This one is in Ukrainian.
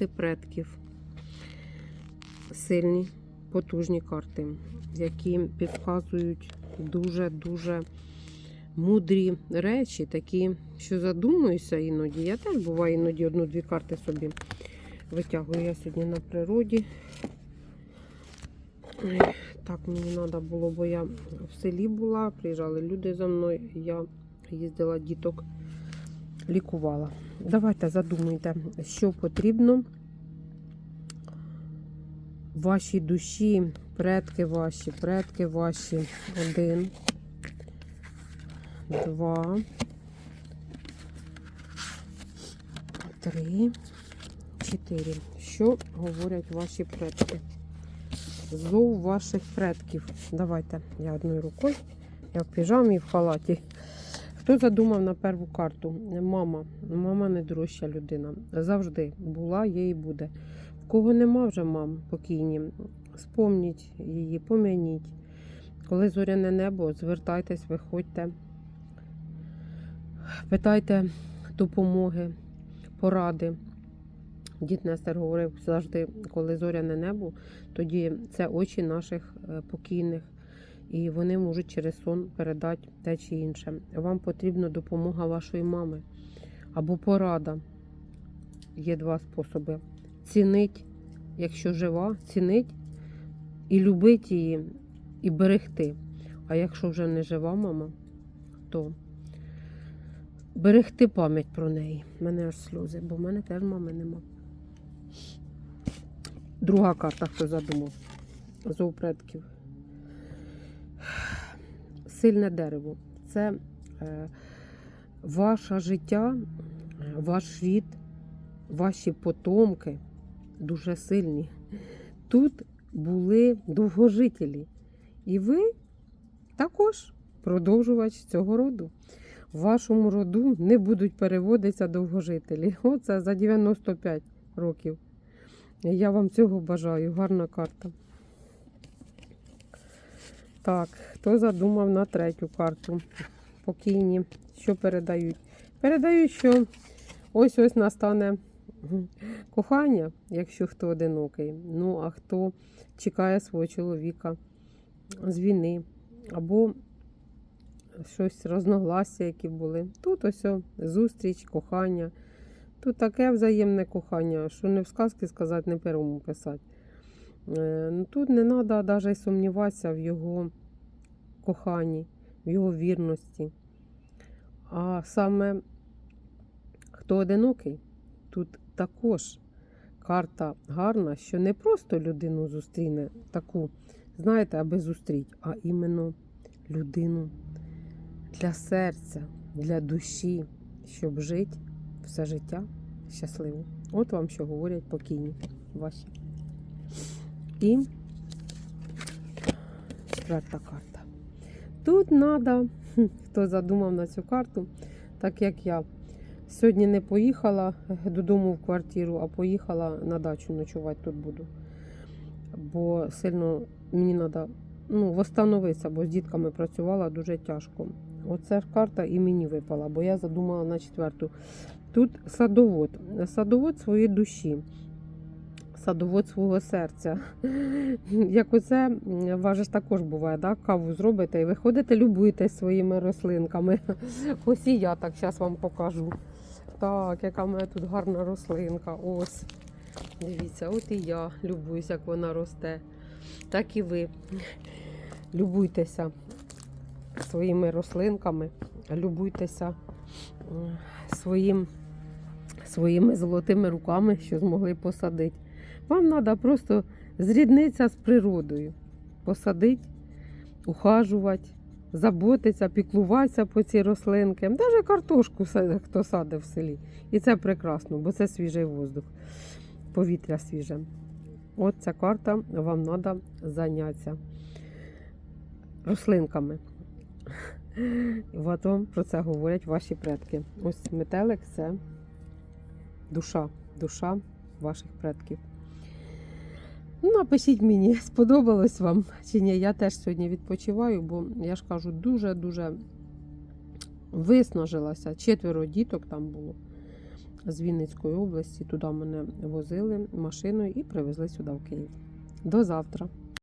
карти предків. Сильні, потужні карти, які підказують дуже-дуже мудрі речі, такі, що задумуюся іноді. Я теж буває іноді одну-дві карти собі витягую. Я сьогодні на природі. Так мені треба було, бо я в селі була, приїжджали люди за мною, я їздила діток, лікувала. Давайте задумуйте, що потрібно вашій душі, предки ваші, предки ваші. Один, два, три, чотири. Що говорять ваші предки? Зов ваших предків. Давайте я одною рукою. Я в піжамі в халаті. Хто задумав на перву карту? Мама. Мама найдорожча людина. Завжди була, є і буде. В кого нема вже мам покійні, спомніть її, пом'яніть. Коли зоряне небо, звертайтесь, виходьте, питайте допомоги, поради. Дід Нестер говорив завжди, коли зоряне небо, тоді це очі наших е, покійних, і вони можуть через сон передати те чи інше. Вам потрібна допомога вашої мами або порада. Є два способи. Цінить, якщо жива, цінить і любить її, і берегти. А якщо вже не жива мама, то берегти пам'ять про неї. У мене аж сльози, бо в мене теж мами нема. Друга карта, хто задумав. Зов предків. Сильне дерево. Це е, ваше життя, е, ваш рід, ваші потомки дуже сильні. Тут були довгожителі. І ви також продовжувач цього роду. В вашому роду не будуть переводитися довгожителі. Оце за 95 років. Я вам цього бажаю. Гарна карта. Так, хто задумав на третю карту? Покійні. Що передають? Передають, що ось-ось настане кохання, якщо хто одинокий. Ну, а хто чекає свого чоловіка з війни. Або щось розногласся, які були. Тут ось зустріч, кохання. Тут таке взаємне кохання, що не в сказки сказати, не первому писати. Е, ну, Тут не треба навіть сумніватися в його коханні, в його вірності. А саме хто одинокий, тут також карта гарна, що не просто людину зустріне таку, знаєте, аби зустріти, а іменно людину для серця, для душі, щоб жити все життя щасливо. От вам що говорять покійні ваші. І четверта карта. Тут треба, хто задумав на цю карту, так як я сьогодні не поїхала додому в квартиру, а поїхала на дачу ночувати тут буду. Бо сильно мені треба ну, восстановитися, бо з дітками працювала дуже тяжко. Оця карта і мені випала, бо я задумала на четверту. Тут садовод, садовод своєї душі, садовод свого серця. Як оце, ваше ж також буває, да? каву зробите і виходите, любуєтесь своїми рослинками. Ось і я так зараз вам покажу. Так, яка в мене тут гарна рослинка. Ось. Дивіться, от і я любуюсь, як вона росте. Так і ви любуйтеся своїми рослинками, любуйтеся своїм, своїми золотими руками, що змогли посадити. Вам треба просто зріднитися з природою, посадити, ухажувати, заботитися, піклуватися по ці рослинки. Навіть картошку хто садить в селі. І це прекрасно, бо це свіжий воздух, повітря свіже. От ця карта вам треба зайнятися рослинками. От вам про це говорять ваші предки. Ось метелик це душа, душа ваших предків. Ну, напишіть мені, сподобалось вам чи ні. Я теж сьогодні відпочиваю, бо я ж кажу, дуже-дуже виснажилася. Четверо діток там було. з Вінницької області. Туди мене возили машиною і привезли сюди в Київ. До завтра.